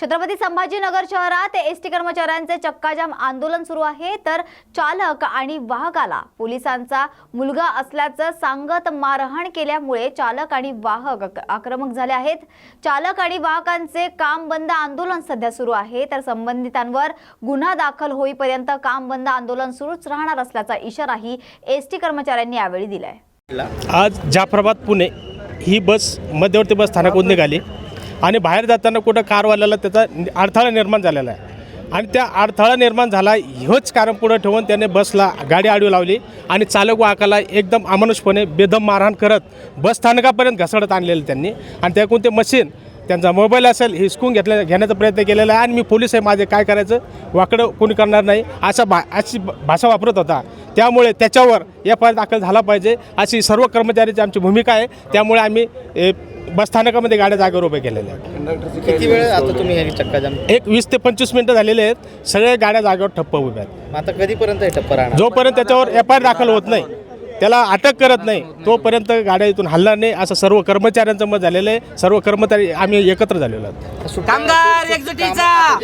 छत्रपती संभाजीनगर शहरात S T कर्मचाऱ्यांचे चक्काजाम आंदोलन सुरू आहे. तर चालक आणि वाहकाला पोलिसांचा मुलगा असल्याचं सांगत मारहाण केल्यामुळे चालक आणि वाहक आक- आक्रमक झाले आहेत. चालक आणि वाहकांचे काम बंद आंदोलन सध्या सुरू आहे. तर संबंधितांवर गुन्हा दाखल होईपर्यंत काम बंद आंदोलन सुरूच राहणार असल्याचा इशाराही एस टी कर्मचाऱ्यांनी यावेळी दिलाय. आज जाफराबाद पुणे ही बस मध्यवर्ती बस स्थानकहून निघाली. आणि बाहेर जाताना कुठं कारवाल्याला त्याचा अडथळा निर्माण झालेला आहे. आणि त्या अडथळा निर्माण झाला हेच कारण पुढं ठेवून त्याने बसला गाडी आडवी लावली आणि चालक वाहकाला एकदम अमानुषपणे बेदम मारहाण करत बस स्थानकापर्यंत घसडत आणलेलं त्यांनी. आणि त्याकडून ते मशीन त्यांचा मोबाईल असेल हिसकून घेतल्या घेण्याचा प्रयत्न केलेला आहे आणि मी पोलीस आहे माझे काय करायचं? वाकडं कोणी करणार नाही. असा भा अशी भाषा वापरत होता. त्यामुळे त्याच्यावर एफ आय दाखल झाला पाहिजे. अशी सर्व कर्मचाऱ्याची आमची भूमिका आहे. त्यामुळे आम्ही ए, बसस्थानकामध्ये गाड्या जागेवर उभे केलेल्या आहेत. किती वेळ आता तुम्ही हे चक्काजाम एक वीस ते पंचवीस मिनटं झालेले आहेत. सगळ्या गाड्या जागेवर ठप्प उभ्या आहेत. मग आता कधीपर्यंत हे राहणार? जोपर्यंत त्याच्यावर एफ आय आर दाखल होत नाही त्याला अटक करत नाही तोपर्यंत गाड्या इथून हलणार नाही. असं सर्व कर्मचाऱ्यांचं मत झालेलं आहे. सर्व कर्मचारी आम्ही एकत्र झालेलो आहोत. कामगार एकजुटीचा!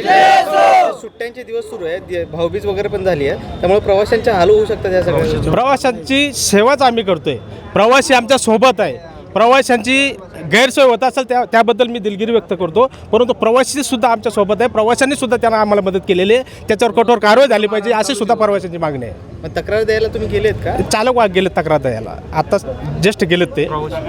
सुट्ट्यांचे दिवस सुरू आहेत. दि- भाऊबीज वगैरे पण झाली आहे त्यामुळे प्रवाशांच्या हाल होऊ शकतात या सगळ्या प्रवाशांची सेवाच आम्ही करतोय. प्रवासी आमच्यासोबत आहे. प्रवाशांची गैरसोय होत असेल त्या त्याबद्दल मी दिलगिरी व्यक्त करतो. परंतु प्रवासी सुद्धा आमच्यासोबत आहे. प्रवाशांनी सुद्धा त्यांना आम्हाला मदत केलेली आहे. त्याच्यावर कठोर कारवाई झाली पाहिजे अशी सुद्धा प्रवाशांची मागणी आहे. मग तक्रार द्यायला तुम्ही गेलेत का? चालक वाघ गेले तक्रार द्यायला. आता जस्ट गेलेत ते.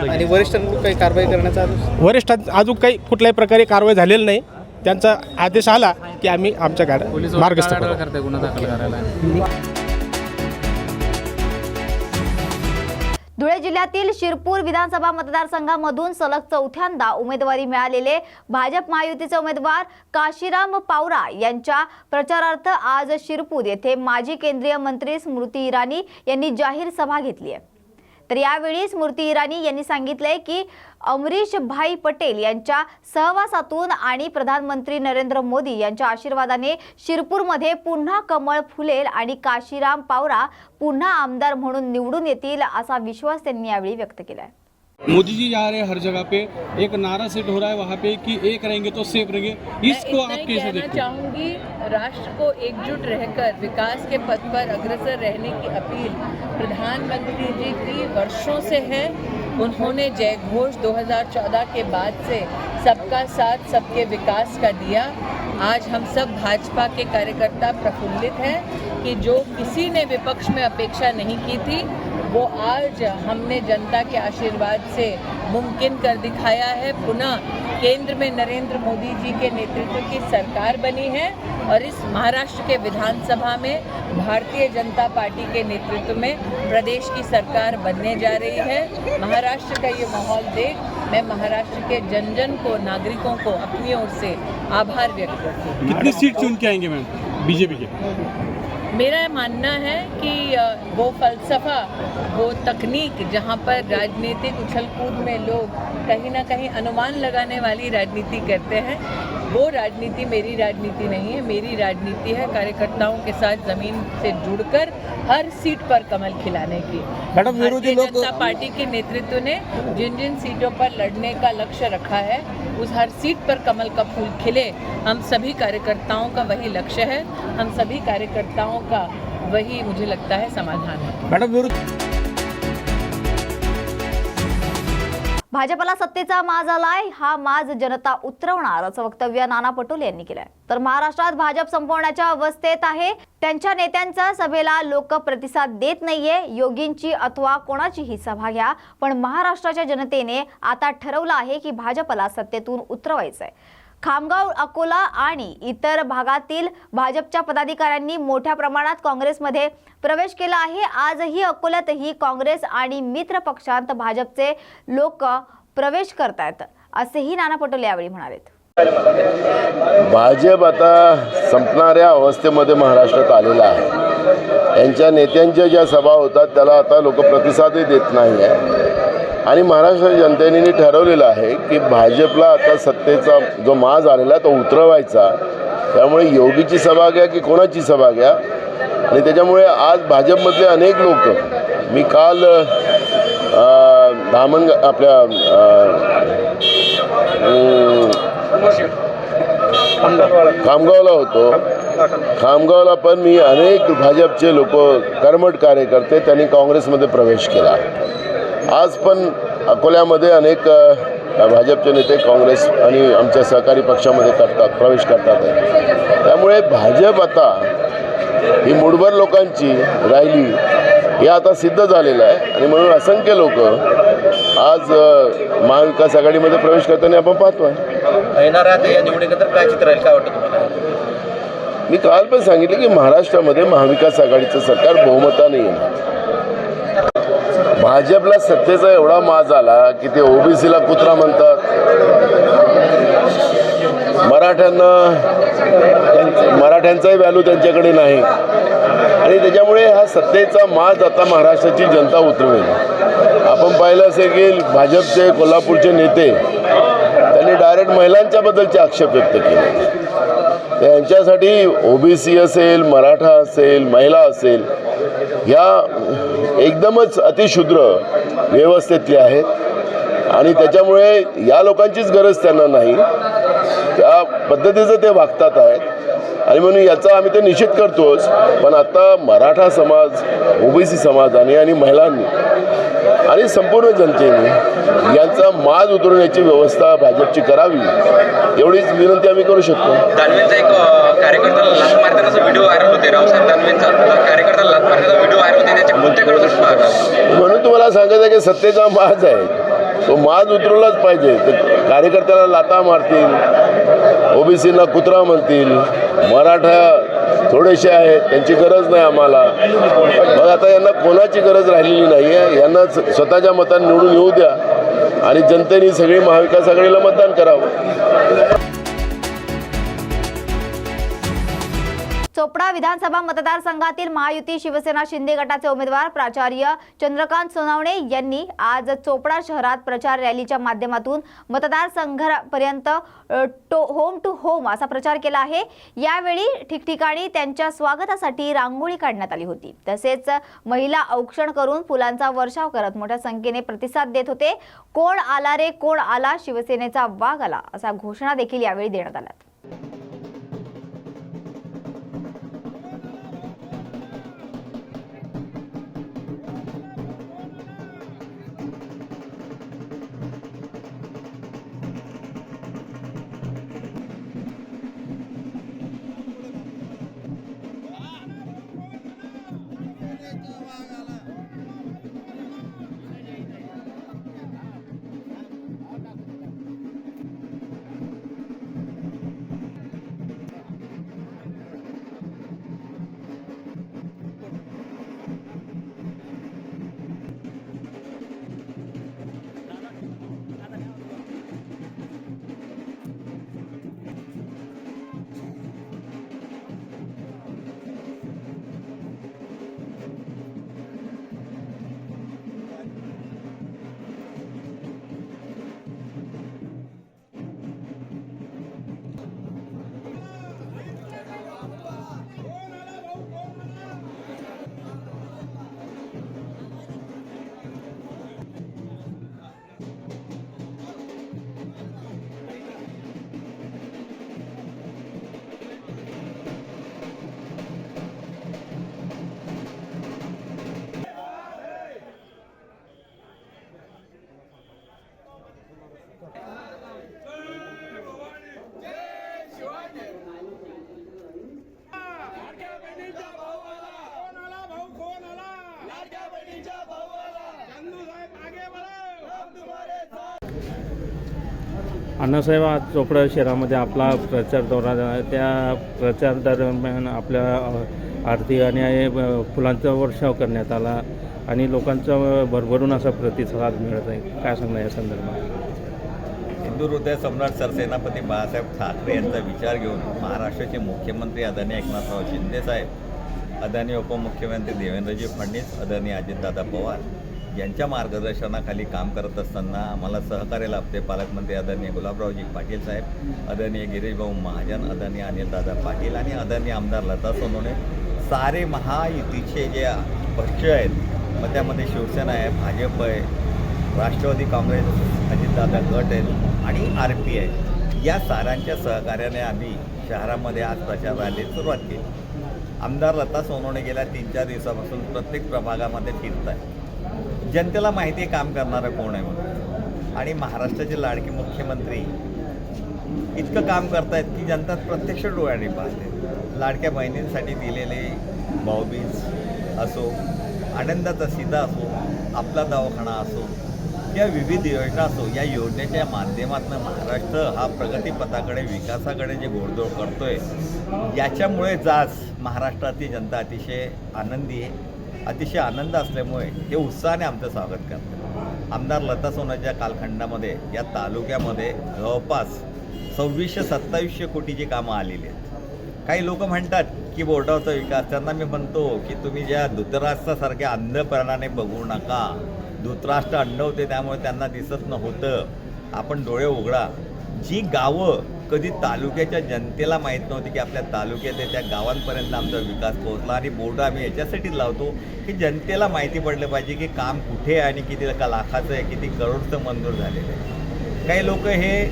आणि वरिष्ठांकडून काही कारवाई करण्याचा? वरिष्ठ अजून काही कुठल्याही प्रकारे कारवाई झालेली नाही. त्यांचा आदेश आला की आम्ही आमच्या गाड्या मार्गस्थ करू. धुळे जिल्ह्यातील शिरपूर विधानसभा मतदारसंघामधून सलग चौथ्यांदा उमेदवारी मिळालेले भाजप महायुतीचे उमेदवार काशीराम पावरा यांच्या प्रचारार्थ आज शिरपूर येथे माजी केंद्रीय मंत्री स्मृती इराणी यांनी जाहीर सभा घेतली आहे. तर यावेळी स्मृती इराणी यांनी सांगितलंय की अमरीश भाई पटेल यांच्या सहवासातून आणि प्रधानमंत्री नरेंद्र मोदी यांच्या आशीर्वादाने शिरपूरमध्ये पुन्हा कमळ फुलेल आणि काशीराम पावरा पुन्हा आमदार म्हणून निवडून येतील असा विश्वास त्यांनी यावेळी व्यक्त केलाय. मोदी जी जा रहे हैं हर जगह पे। एक नारा सेट हो रहा है वहाँ पे कि एक रहेंगे तो सेफ रहेंगे। इसको आप कैसे देखते हैं? चाहूंगी राष्ट्र को एकजुट रहकर विकास के पथ पर अग्रसर रहने की अपील प्रधानमंत्री जी की वर्षों से है। उन्होंने जय घोष 2014 के बाद से सबका साथ, सबके विकास का दिया। आज हम सब भाजपा के कार्यकर्ता प्रफुल्लित हैं कि जो किसी ने विपक्ष में अपेक्षा नहीं की थी वो आज हमने जनता के आशीर्वाद से मुमकिन कर दिखाया है। पुनः केंद्र में नरेंद्र मोदी जी के नेतृत्व की सरकार बनी है और इस महाराष्ट्र के विधानसभा में भारतीय जनता पार्टी के नेतृत्व में प्रदेश की सरकार बनने जा रही है। महाराष्ट्र का ये माहौल देख मैं महाराष्ट्र के जन जन को, नागरिकों को अपनी ओर से आभार व्यक्त करती हूँ। कितनी सीट चुन के आएँगे मैम? बीजेपी के। मेरा मानना है कि वो फलसफा, वो तकनीक जहाँ पर राजनीतिक उछल कूद में लोग कहीं ना कहीं अनुमान लगाने वाली राजनीति करते हैं, वो राजनीति मेरी राजनीति नहीं है। मेरी राजनीति है कार्यकर्ताओं के साथ ज़मीन से जुड़कर हर सीट पर कमल खिलाने की। मैडम, विरोधी लोग- जनता पार्टी के नेतृत्व ने जिन जिन सीटों पर लड़ने का लक्ष्य रखा है उस हर सीट पर कमल का फूल खिले। हम सभी कार्यकर्ताओं का वही लक्ष्य है। हम सभी कार्यकर्ताओं का वही मुझे लगता है समाधान है। मैडम विरुद्ध भाजपला सत्तेचा माज आलाय हा माज जनता उतरवणार असं वक्तव्य नाना पटोले यांनी केलंय. तर महाराष्ट्रात भाजप संपवण्याच्या अवस्थेत आहे. त्यांच्या नेत्यांचा सभेला लोक प्रतिसाद देत नाहीये. योगींची अथवा कोणाचीही सभा घ्या. पण महाराष्ट्राच्या जनतेने आता ठरवलं आहे की भाजपला सत्तेतून उतरवायचंय. खामगाव अकोला आणि इतर भागातील भाजपच्या पदाधिकाऱ्यांनी मोठ्या प्रमाणात काँग्रेसमध्ये प्रवेश केला आहे. आजही अकोल्यातही काँग्रेस आणि मित्र पक्षांत भाजपचे लोक प्रवेश करतायत. असेही नाना पटोले यावेळी म्हणालेत. भाजप आता संपणाऱ्या अवस्थेमध्ये महाराष्ट्रात आलेला आहे. यांच्या नेत्यांच्या ज्या सभा होतात त्याला आता लोक प्रतिसादही देत नाही आहे आणि महाराष्ट्र जनतेने ठरवलेलं आहे की भाजपला आता सत्तेचा जो माज आलेला आहे तो उतरवायचा. त्यामुळे योगीची सभा घ्या की कोणाची सभा घ्या? आणि त्याच्यामुळे आज भाजपमधले अनेक लोक मी काल धामण आपल्या खामगावला होतो. खामगावला पण मी अनेक भाजपचे लोक कर्मट कार्यकर्ते त्यांनी काँग्रेसमध्ये प्रवेश केला. आज पण अकोल्यामध्ये अनेक भाजपचे नेते काँग्रेस आणि आमच्या सहकारी पक्षामध्ये करतात प्रवेश करतात. त्यामुळे भाजप आता ही मुठभर लोकांची राहिली हे आता सिद्ध झालेलं आहे. आणि म्हणून असंख्य लोक आज महाविकास आघाडीमध्ये प्रवेश करताना आपण पाहतो आहे येणाऱ्या आता या निवडणुकीनंतर काय चित्र राहील काय वाटतं तुम्हाला? मी काल पण सांगितलं की महाराष्ट्रामध्ये महाविकास आघाडीचं सरकार बहुमताने येणार भाजपला सत्तेचा एवढा माज आला की ते ओबीसीला कुत्रा म्हणतात. मराठ्यांना मराठ्यांचाही व्हॅल्यू त्यांच्याकडे नाही. आणि त्याच्यामुळे हा सत्तेचा माज आता महाराष्ट्राची जनता उतरवेल. आपण पाहिलं असेल की भाजपचे कोल्हापूरचे नेते त्यांनी डायरेक्ट महिलांच्या बद्दलचे आक्षेप व्यक्त केले. तर यांच्यासाठी ओबीसी असेल मराठा असेल महिला असेल ह्या एकदमच अतिशूद्र व्यवस्थेतले आहेत. आणि त्याच्यामुळे या लोकांचीच गरज त्यांना नाही. त्या पद्धतीचं ते वागतात आहेत. आणि म्हणून याचा आम्ही ते निषेध करतोच. पण आता मराठा समाज ओबीसी समाजाने आणि महिलांनी आणि संपूर्ण जनतेने यांचा माज उतरवण्याची व्यवस्था भाजपची करावी एवढीच विनंती आम्ही करू शकतो. दानवेंचा एक अ, कार्यकर्त्याला लाथ मारतानाचा व्हिडिओ व्हायरल होते रावसाहेब दानवेंचा कार्यकर्त्याला लाथ मारण्याचा व्हिडिओ व्हायरल होते त्याच्या कोणत्या कडून पाहतात म्हणून तुम्हाला सांगायचं आहे की सत्तेचा माज आहे. तो माज उतरवलाच पाहिजे. ते कार्यकर्त्याला लाता मारतील ओबीसीना कुत्रा म्हणतील मराठा थोडेसे आहेत त्यांची गरज नाही आम्हाला. मग आता यांना कोणाची गरज राहिलेली नाही आहे यांना स्वतःच्या मताने निवडून येऊ द्या आणि जनतेने सगळी महाविकास आघाडीला मतदान करावं. चोपडा विधानसभा मतदारसंघातील महायुती शिवसेना शिंदे गटाचे उमेदवार प्राचार्य चंद्रकांत सोनवणे यांनी आज चोपडा शहरात प्रचार रॅलीच्या माध्यमातून मतदारसंघापर्यंत टो होम टू होम असा प्रचार केला आहे. यावेळी ठिकठिकाणी त्यांच्या स्वागतासाठी रांगोळी काढण्यात आली होती. तसेच महिला औक्षण करून फुलांचा वर्षाव करत मोठ्या संख्येने प्रतिसाद देत होते. कोण आला रे कोण आला शिवसेनेचा वाघ आला असा घोषणा देखील यावेळी देण्यात आल्या अण्णासाहेब आज चोपडा शहरामध्ये आपला प्रचार दौरा त्या प्रचार दरम्यान आपल्या आरती आणि फुलांचा वर्षाव करण्यात आला आणि लोकांचा भरभरून असा प्रतिसाद मिळत आहे. काय सांगणार या संदर्भात? हिंदू हृदय सम्राट सरसेनापती बाळासाहेब ठाकरे यांचा विचार घेऊन महाराष्ट्राचे मुख्यमंत्री आदरणीय एकनाथराव शिंदे साहेब आदरणीय उपमुख्यमंत्री देवेंद्रजी फडणवीस आदरणीय अजितदादा पवार यांच्या मार्गदर्शनाखाली काम करत असताना आम्हाला सहकार्य लाभते. पालकमंत्री आदरणीय गुलाबरावजी पाटील साहेब आदरणीय गिरीशभाऊ महाजन आदरणीय अनिलदादा पाटील आणि आदरणीय आमदार लता सोनवणे. सारे महायुतीचे जे पक्ष आहेत मग त्यामध्ये शिवसेना आहे भाजप आहे राष्ट्रवादी काँग्रेस अजितदादा गट आहेत आणि आर पी आहे. या साऱ्यांच्या सहकार्याने आम्ही शहरामध्ये आज प्रचार रॅलीत सुरुवात केली. आमदार लता सोनवणे गेल्या तीन चार दिवसापासून प्रत्येक प्रभागामध्ये फिरत आहे जनतेला माहिती आहे काम करणारं कोण आहे म्हणून. आणि महाराष्ट्राचे लाडके मुख्यमंत्री इतकं काम करतायत की जनता प्रत्यक्ष डोळ्याने पाहते. लाडक्या बहिणींसाठी दिलेले भाऊबीज असो आनंदाचा सीधा असो आपला दवाखाना असो या विविध योजना असो या योजनेच्या माध्यमातून महाराष्ट्र हा प्रगतीपथाकडे विकासाकडे जे घोडदौड करतोय याच्यामुळे आज महाराष्ट्रातली जनता अतिशय आनंदी आहे. अतिशय आनंद असल्यामुळे हे उत्साहाने आमचं स्वागत करतं आमदार लता सोनाच्या कालखंडामध्ये या तालुक्यामध्ये जवळपास सव्वीसशे सत्तावीसशे कोटीची कामं आलेली आहेत. काही लोक म्हणतात की बोर्डावचा विकास त्यांना मी म्हणतो की तुम्ही ज्या धृतराष्ट्रासारख्या अंधपणाने बघू नका धृतराष्ट्र अंड होते त्यामुळे त्यांना दिसत नव्हतं. आपण डोळे उघडा. जी गावं कधी तालुक्याच्या जनतेला माहीत नव्हती की आपल्या तालुक्यात त्या गावांपर्यंत आमचा विकास पोहोचला आणि बोर्ड आम्ही याच्यासाठी लावतो की जनतेला माहिती पडलं पाहिजे की काम कुठे आहे आणि किती का लाखाचं आहे किती करोडचं मंजूर झालेलं आहे. काही लोक हे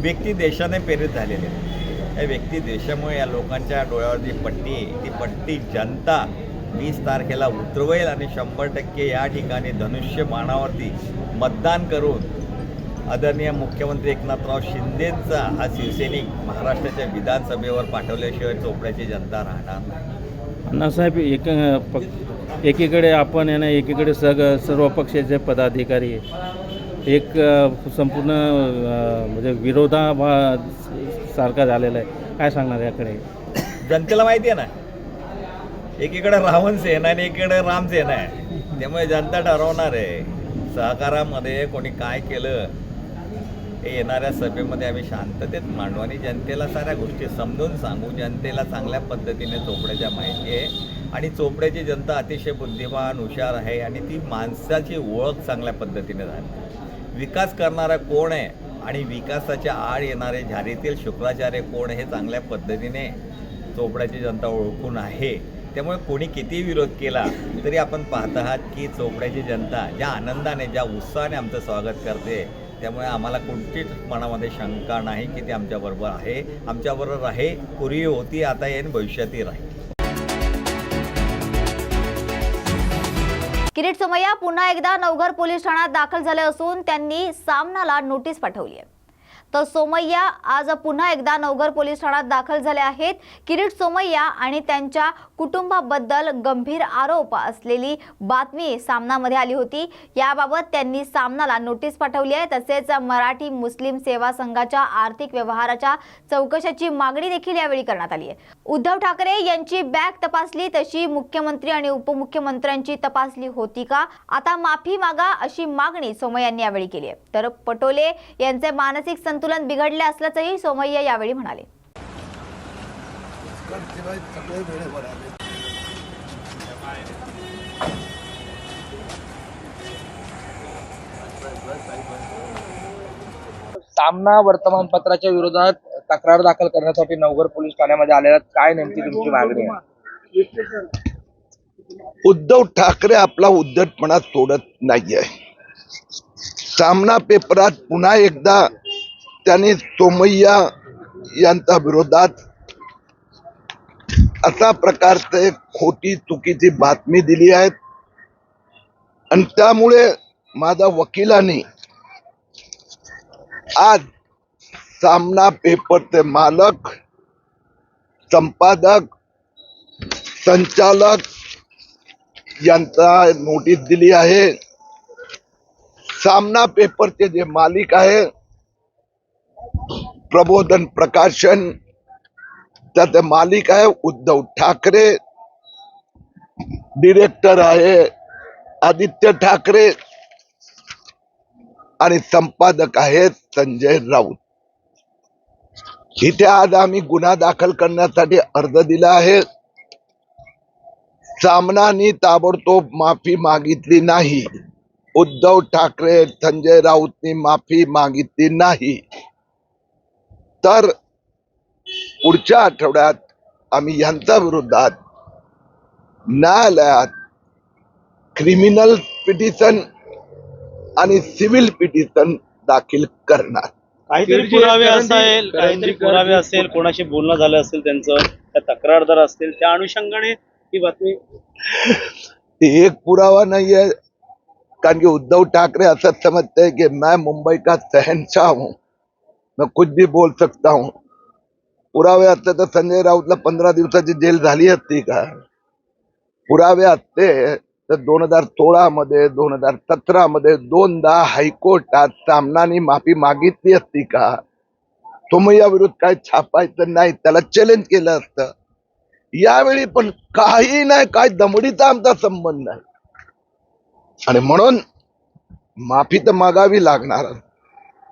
व्यक्ती देशाने प्रेरित झालेले आहेत. या व्यक्ती देशामुळे या लोकांच्या डोळ्यावर जी पट्टी आहे. ती पट्टी जनता वीस तारखेला उतरवेल आणि शंभर टक्के या ठिकाणी धनुष्य बाणावरती मतदान करून आदरणीय मुख्यमंत्री एकनाथराव शिंदेचा हा शिवसैनिक महाराष्ट्राच्या विधानसभेवर पाठवल्याशिवाय चोपड्याची जनता राहणार नाही. अण्णासाहेब एक पक एकीकडे आपण आहे ना एकीकडे सग सर्व पक्षाचे पदाधिकारी एक संपूर्ण म्हणजे विरोधा सारखा झालेला आहे. काय सांगणार याकडे? जनतेला माहिती आहे ना? एकीकडे रावण सेना आणि एकीकडे राम सेना आहे. त्यामुळे जनता ठरवणार आहे. सहकारामध्ये कोणी काय केलं येणाऱ्या सभेमध्ये आम्ही शांततेत मांडू आणि जनतेला साऱ्या गोष्टी समजून सांगू. जनतेला चांगल्या पद्धतीने चोपड्याच्या माहिती आहे. आणि चोपड्याची जनता अतिशय बुद्धिमान हुशार आहे आणि ती माणसाची ओळख चांगल्या पद्धतीने झाली. विकास करणारा कोण आहे आणि विकासाच्या आड येणारे झारीतील शुक्राचार्य कोण हे चांगल्या पद्धतीने चोपड्याची जनता ओळखून आहे. त्यामुळे कोणी किती विरोध केला तरी आपण पाहत आहात की चोपड्याची जनता ज्या आनंदाने ज्या उत्साहाने आमचं स्वागत करते त्यामुळे आम्हाला कोणतीच मनामध्ये शंका नाही की ते आमच्याबरोबर आहे. आमच्याबरोबर आहे पूर्वी होती आता येईन भविष्यातही राहील. किरीट सोमय्या पुन्हा एकदा नवघर पोलीस ठाण्यात दाखल झाले असून त्यांनी सामनाला नोटीस पाठवली आहे. तर सोमय्या आज पुन्हा एकदा नवघर पोलीस ठाण्यात दाखल झाले आहेत. किरीट सोमय्या आणि त्यांच्या कुटुंबाबद्दल गंभीर आरोप असलेली बातमी सामनामध्ये आली होती. याबाबत त्यांनी सामनाला नोटीस पाठवली आहे. तसेच मराठी मुस्लिम सेवा संघाच्या आर्थिक व्यवहाराच्या चौकशाची मागणी देखील यावेळी करण्यात आली आहे. उद्धव ठाकरे यांची बॅग तपासली तशी मुख्यमंत्री आणि उपमुख्यमंत्र्यांची तपासली होती का? आता माफी मागा अशी मागणी सोमय्यांनी यावेळी केली आहे. तर पटोले यांचे मानसिक संतुलन बिघडले असल्याचंही सोमय्या यावेळी म्हणाले. सामना वर्तमानपत्राच्या विरोधात तक्रार दाखल करण्यासाठी नवघर पोलीस ठाण्यामध्ये आलेला काय नेमकी तुमची मागणी आहे? उद्धव ठाकरे आपला उद्धटपणा सोडत नाहीये. सामना पेपरात पुन्हा एकदा त्याने सोमय्या यांच्या विरोधात असा प्रकारचे खोटी चुकीची बातमी दिली आहे. आणि त्यामुळे माझ्या वकिलांनी आज सामना पेपरचे मालक संपादक संचालक यांचा नोटीस दिली आहे. सामना पेपरचे जे मालिक आहे प्रबोधन प्रकाशन त्याचे मालिक आहे उद्धव ठाकरे. डिरेक्टर आहे आदित्य ठाकरे आणि संपादक आहेत संजय राऊत. इथे आज आम्ही गुन्हा दाखल करण्यासाठी अर्ज दिला आहे. सामनानी ताबडतोब माफी मागितली नाही. उद्धव ठाकरे संजय राऊतनी माफी मागितली नाही. तर पुढच्या आठवड्यात आम्ही यांच्या विरोधात न्यायालयात क्रिमिनल पिटिशन आणि सिव्हिल पिटिशन दाखल करणार. काहीतरी पुरावे असेल काहीतरी पुरावे असेल कोणाशी बोलणं झालं असेल त्यांचं त्या तक्रारदार असतील त्या अनुषंगाने ही बातमी एक पुरावा नहीं है कारण कि उद्धव ठाकरे ऐसा समझते हैं कि मैं मुंबई का शहनशाह हूं. मैं कुछ भी बोल सकता हूँ। पुरावे असते तर संजय राऊतला पंधरा दिवसाची जेल झाली असती का? पुरावे असते तर दोन हजार सोळा मध्ये दोन हजार सतरा मध्ये दोनदा हायकोर्टात सामनानी माफी मागितली असती का? सोमय्या विरुद्ध काय छापायचं नाही त्याला चॅलेंज केलं असतं. यावेळी पण काही नाही काय दमडीचा आमचा संबंध नाही. आणि म्हणून माफी तर मागावी लागणार.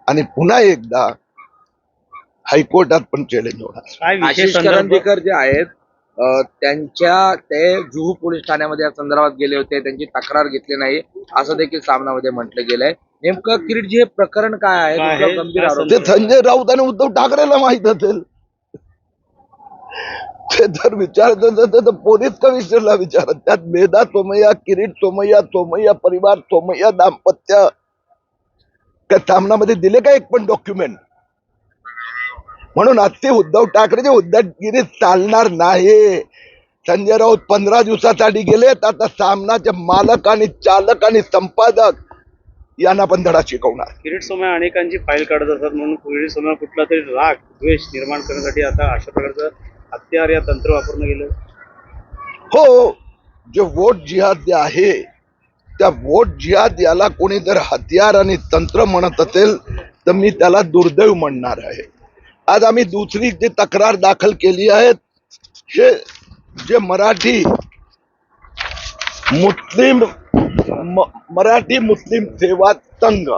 आणि पुन्हा एकदा हायकोर्टात पण चॅलेंज होणार काय विशेष आशिष संदर्भ? करंदीकर जे आहेत अं, त्यांच्या ते जुहू पोलीस ठाण्यामध्ये या संदर्भात गेले होते त्यांची तक्रार घेतली नाही असं देखील सामनामध्ये म्हटलं गेलंय. नेमकं किरीटजी हे प्रकरण काय आहे? काय कुठलं आहे? गंभीर काय आरोप ते संजय राऊत आणि उद्धव ठाकरेला माहीत असेल. ते जर विचारत असेल तर पोलीस कमिशनरला विचारत. त्यात मेधा सोमय्या किरीट सोमय्या सोमय्या परिवार सोमय्या दाम्पत्य. त्या सामनामध्ये दिले का एक पण डॉक्युमेंट म्हणून अति उद्धव ठाकरेचे उद्धवगिरी चालणार नाही. संजय राऊत पंधरा दिवसासाठी गेलेत आता सामनाचे मालक आणि चालक आणि संपादक यांना पण धडा शिकवणार. किरीट सोमया अनेकांची फाईल काढत असतात म्हणून किरीट सोमया कुठला तरी राग द्वेष निर्माण करण्यासाठी आता अशा प्रकारचं हत्यार या तंत्र वापरणं गेलं. हो जे वोट जिहाद जे आहे त्या वोट जिहाद याला कोणी जर हत्यार आणि तंत्र म्हणत असेल तर मी त्याला दुर्दैव म्हणणार आहे. आज आम्ही दुसरी जी तक्रार दाखल केली आहे जे जे मराठी मुस्लिम मराठी मुस्लिम सेवा संघ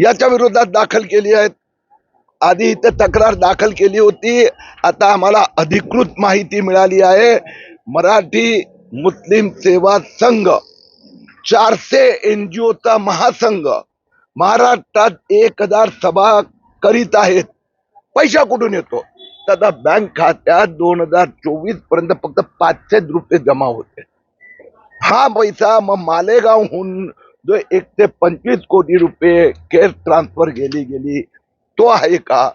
याच्या विरोधात दाखल केली आहे आधी इथे तक्रार दाखल केली होती आता आम्हाला अधिकृत माहिती मिळाली आहे मराठी मुस्लिम सेवा संघ चारशे एनजीओचा महासंघ महाराष्ट्रात एक हजार सभा करीत आहेत. पैसा कुठून येतो? तर आता बँक खात्यात दोन हजार चोवीसपर्यंत फक्त पाचशे रुपये जमा होते. हा पैसा मग मालेगावहून जो एकशे पंचवीस कोटी रुपये कॅश ट्रान्सफर गेली गेली तो आहे का?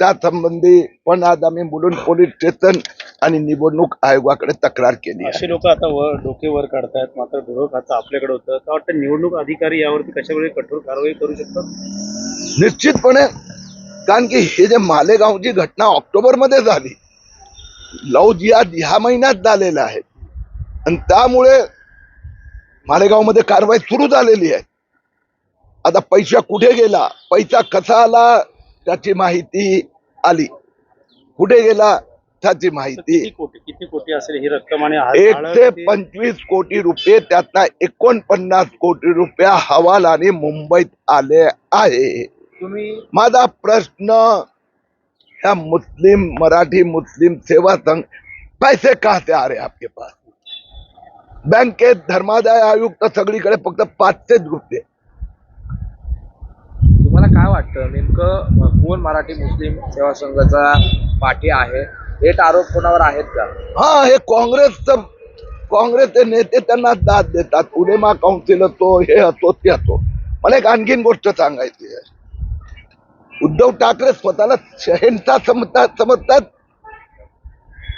त्या संबंधी पण आज आम्ही मुलुंड पोलीस स्टेशन आणि निवडणूक आयोगाकडे तक्रार केली असे लोक आता वर डोके वर काढतायत. मात्र गृह खातं आपल्याकडे होतं. वाटतं निवडणूक अधिकारी यावरती कशा वेळी कठोर कारवाई करू शकतात? निश्चितपणे कारण की हे जे मालेगावची घटना ऑक्टोबरमध्ये झाली लव जिहाद ह्या महिन्यात झालेला आहे. आणि त्यामुळे मालेगावमध्ये कारवाई सुरू झालेली आहे. आता पैसा कुठे गेला पैसा कसा आला त्याची माहिती आली? कुठे गेला त्याची माहिती? किती कोटी किती कोटी असेल ही रक्कम आणि हा- किती- पंचवीस कोटी रुपये त्यातला एकोणपन्नास कोटी रुपये हवालाने मुंबईत आले आहे. माझा प्रश्न ह्या मुस्लिम मराठी मुस्लिम सेवा संघ पैसे कहाँ से आ रहे हैं आपके पास? बँकेत धर्मादाय आयुक्त सगळीकडे फक्त पाचशेच रुपये. तुम्हाला काय वाटतं? नेमकं कोण मराठी मुस्लिम सेवा संघाचा पाठी आहे? हेट आरोप कोणावर आहेत का? हा हे काँग्रेसचं काँग्रेसचे नेते त्यांना दाद देतात. उलेमा काउन्सिल असो हे असो ते असो. मला एक आणखीन गोष्ट सांगायची आहे. उद्धव ठाकरे स्वतःला शहेनचा समजतात समजतात.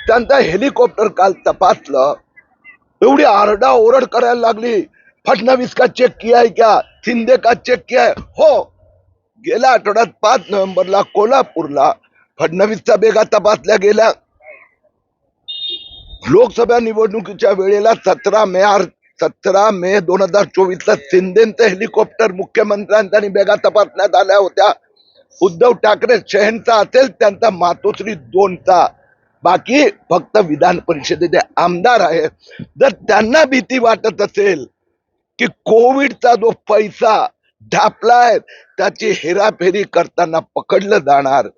त्यांचा हेलिकॉप्टर काल तपासलं. एवढी आरडा ओरड करायला लागली. फडणवीस का चेक किया है क्या शिंदे का चेक किया है हो. गेल्या आठवड्यात पाच नोव्हेंबरला कोल्हापूरला फडणवीसचा बेगा तपासल्या गेल्या. लोकसभा निवडणुकीच्या वेळेला सतरा मे सतरा मे दोन हजार चोवीस ला शिंदेचं हेलिकॉप्टर मुख्यमंत्र्यांचा आणि बेगा तपासण्यात आल्या होत्या. उद्धव ठाकरे शहनचा असेल त्यांचा मातोश्री दोनचा. बाकी फक्त विधान परिषदेचे आमदार आहेत. जर त्यांना भीती वाटत असेल की कोविडचा जो पैसा ढापलाय त्याची हेराफेरी करताना पकडलं जाणार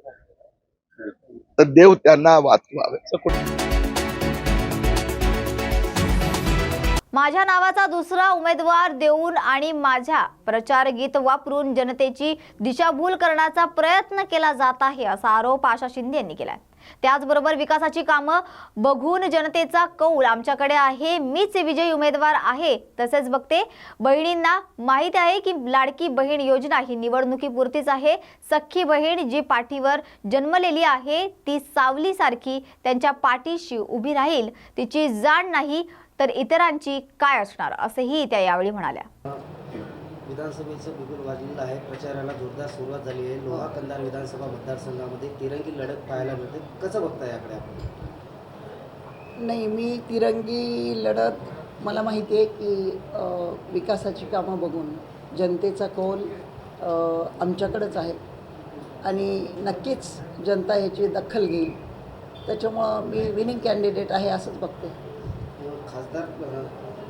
तर देव त्यांना वाचवावे. माझ्या नावाचा दुसरा उमेदवार देऊन आणि माझ्या प्रचार गीत वापरून जनतेची दिशाभूल करण्याचा प्रयत्न केला जात आहे असा आरोप आशा शिंदे यांनी केलाय. त्याचबरोबर विकासाची कामं बघून जनतेचा कौल आमच्याकडे आहे मीच विजयी उमेदवार आहे तसेच बघते बहिणींना माहीत आहे की लाडकी बहीण योजना ही निवडणुकीपुरतीच आहे सख्खी बहीण जी पाठीवर जन्मलेली आहे ती सावलीसारखी त्यांच्या पाठीशी उभी राहील तिची जाण नाही तर इतरांची काय असणार? असेही त्या यावेळी म्हणाल्या. विधानसभेचं बिगुल वाजलेलं आहे. प्रचाराला जोरदार सुरुवात झाली आहे. लोहा कंधार विधानसभा मतदारसंघामध्ये तिरंगी लढत पाहायला मिळते. कसं बघता याकडे आपण? नाही मी तिरंगी लढत मला माहिती आहे की विकासाची कामं बघून जनतेचा कौल आमच्याकडंच आहे. आणि नक्कीच जनता याची दखल घेईल. त्याच्यामुळं मी विनिंग कॅन्डिडेट आहे असंच बघते. खासदार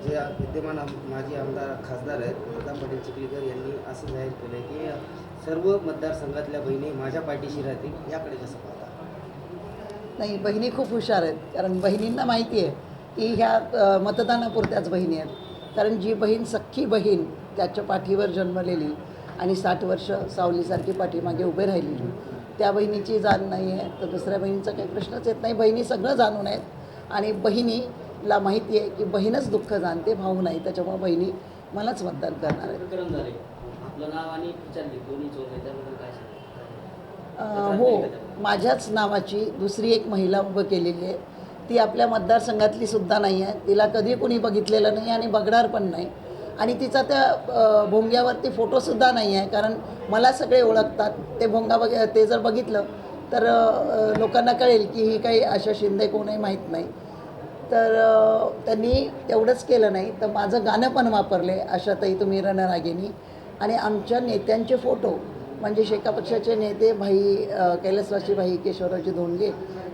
जे विद्यमान माजी आमदार खासदार आहेत प्रताप पाटील चिखलीकर यांनी असं जाहीर केलं आहे की सर्व मतदारसंघातल्या बहिणी माझ्या पाठीशी राहतील याकडे कसं पाहता? नाही बहिणी खूप हुशार आहेत कारण बहिणींना माहिती आहे की ह्या मतदानापुरत्याच बहिणी आहेत. कारण जी बहीण सख्खी बहीण त्याच्या पाठीवर जन्मलेली आणि साठ वर्ष सावलीसारखी पाठीमागे उभे राहिलेली त्या बहिणीची जाण नाही आहे तर दुसऱ्या बहिणीचा काही प्रश्नच येत नाही. बहिणी सगळं जाणून आहेत आणि बहिणी बहिणीला माहिती आहे की बहीणच दुःख जाणते भाऊ नाही त्याच्यामुळे बहिणी मलाच मतदान करणार अ, हो माझ्याच नावाची दुसरी एक महिला उभं केलेली आहे. ती आपल्या मतदारसंघातली सुद्धा नाही आहे. तिला कधी कोणी बघितलेलं नाही आणि बघणार पण नाही. आणि तिचा त्या भोंग्यावरती फोटोसुद्धा नाही आहे कारण मला सगळे ओळखतात. ते भोंगा बघ ते जर बघितलं तर लोकांना कळेल की ही काही आशा शिंदे कोणही माहीत नाही. तर त्यांनी तेवढंच केलं नाही. तर माझं गाणं पण वापरले आशाताई तुम्ही रणरागिनी आणि आमच्या नेत्यांचे फोटो म्हणजे शेका पक्षाचे नेते भाई कैलासवासी भाई केशवरावजी धोंडगे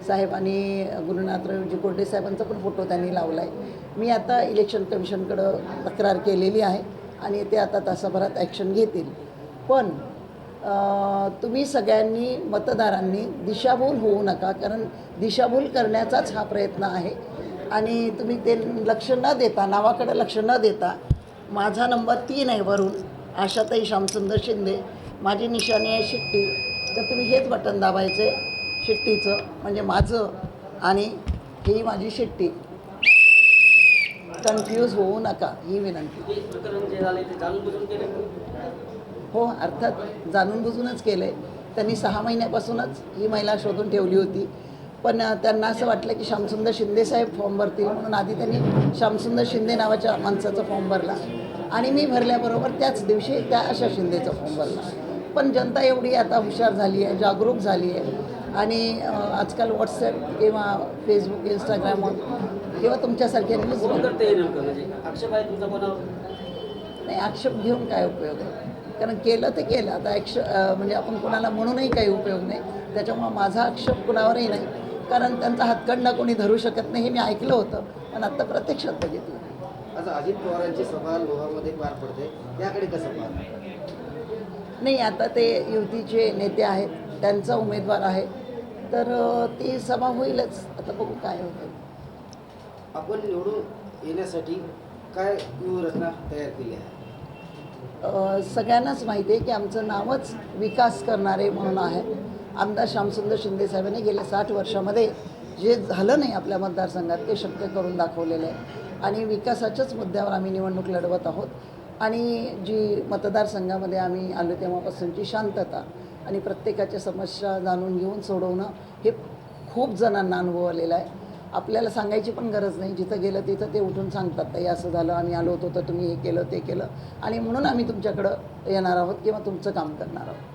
साहेब आणि गुरुनाथरावजी कोरडे साहेबांचा पण फोटो त्यांनी लावला आहे मी आता इलेक्शन कमिशनकडं तक्रार केलेली आहे आणि ते आता तासाभरात ॲक्शन घेतील. पण तुम्ही सगळ्यांनी मतदारांनी दिशाभूल होऊ नका कारण दिशाभूल करण्याचाच हा प्रयत्न आहे. आणि तुम्ही ते लक्ष न देता नावाकडे लक्ष न देता माझा नंबर तीन आहे वरून आशाताई श्यामसुंदर शिंदे माझी निशाणी आहे शिट्टी. तर तुम्ही हेच बटन दाबायचे शिट्टीचं म्हणजे माझं आणि ही माझी शिट्टी. कन्फ्यूज होऊ नका ही विनंती. हो अर्थात जाणून बुजूनच केलं आहे त्यांनी सहा महिन्यापासूनच ही महिला शोधून ठेवली होती. पण त्यांना असं वाटलं की श्यामसुंदर शिंदेसाहेब फॉर्म भरतील म्हणून आधी त्यांनी श्यामसुंदर शिंदे नावाच्या माणसाचा फॉर्म भरला. आणि मी भरल्याबरोबर त्याच दिवशी त्या अशा शिंदेचा फॉर्म भरला. पण जनता एवढी आता हुशार झाली आहे जागरूक झाली आहे. आणि आजकाल व्हॉट्सॲप किंवा फेसबुक इंस्टाग्रामवर किंवा तुमच्यासारख्या न्यूज म्हणजे नाही आक्षेप घेऊन काय उपयोग आहे? कारण केलं ते केलं. आता ॲक्श म्हणजे आपण कोणाला म्हणूनही काही उपयोग नाही. त्याच्यामुळं माझा आक्षेप कुणावरही नाही. कारण त्यांचा हातखंडा कोणी धरू शकत नाही हे मी ऐकलं होतं पण आत्ता प्रत्यक्षात बघितलं आता अजित पवारांची सभा लोहामध्ये पार पडते त्याकडे कसं पाहता नाही आता ते युतीचे नेते आहेत त्यांचा उमेदवार आहे तर ती सभा होईलच. आता बघू काय होतं. आपण निवडून येण्यासाठी काय व्यूहरचना तयार केली आहे? सगळ्यांनाच माहिती आहे की आमचं नावच विकास करणारे म्हणून आहे. आमदार श्यामसुंदर शिंदे साहेबांनी गेल्या साठ वर्षामध्ये जे झालं नाही आपल्या मतदारसंघात ते शक्य करून दाखवलेलं आहे. आणि विकासाच्याच मुद्द्यावर आम्ही निवडणूक लढवत आहोत. आणि जी मतदारसंघामध्ये आम्ही आलो तेव्हापासूनची शांतता आणि प्रत्येकाच्या समस्या जाणून घेऊन सोडवणं हे खूप जणांना अनुभव आलेला आहे. आपल्याला सांगायची पण गरज नाही. जिथं गेलं तिथं ते उठून सांगतात ताई असं झालं आम्ही आलो होतो तर तुम्ही हे केलं ते केलं. आणि म्हणून आम्ही तुमच्याकडं येणार आहोत किंवा तुमचं काम करणार आहोत.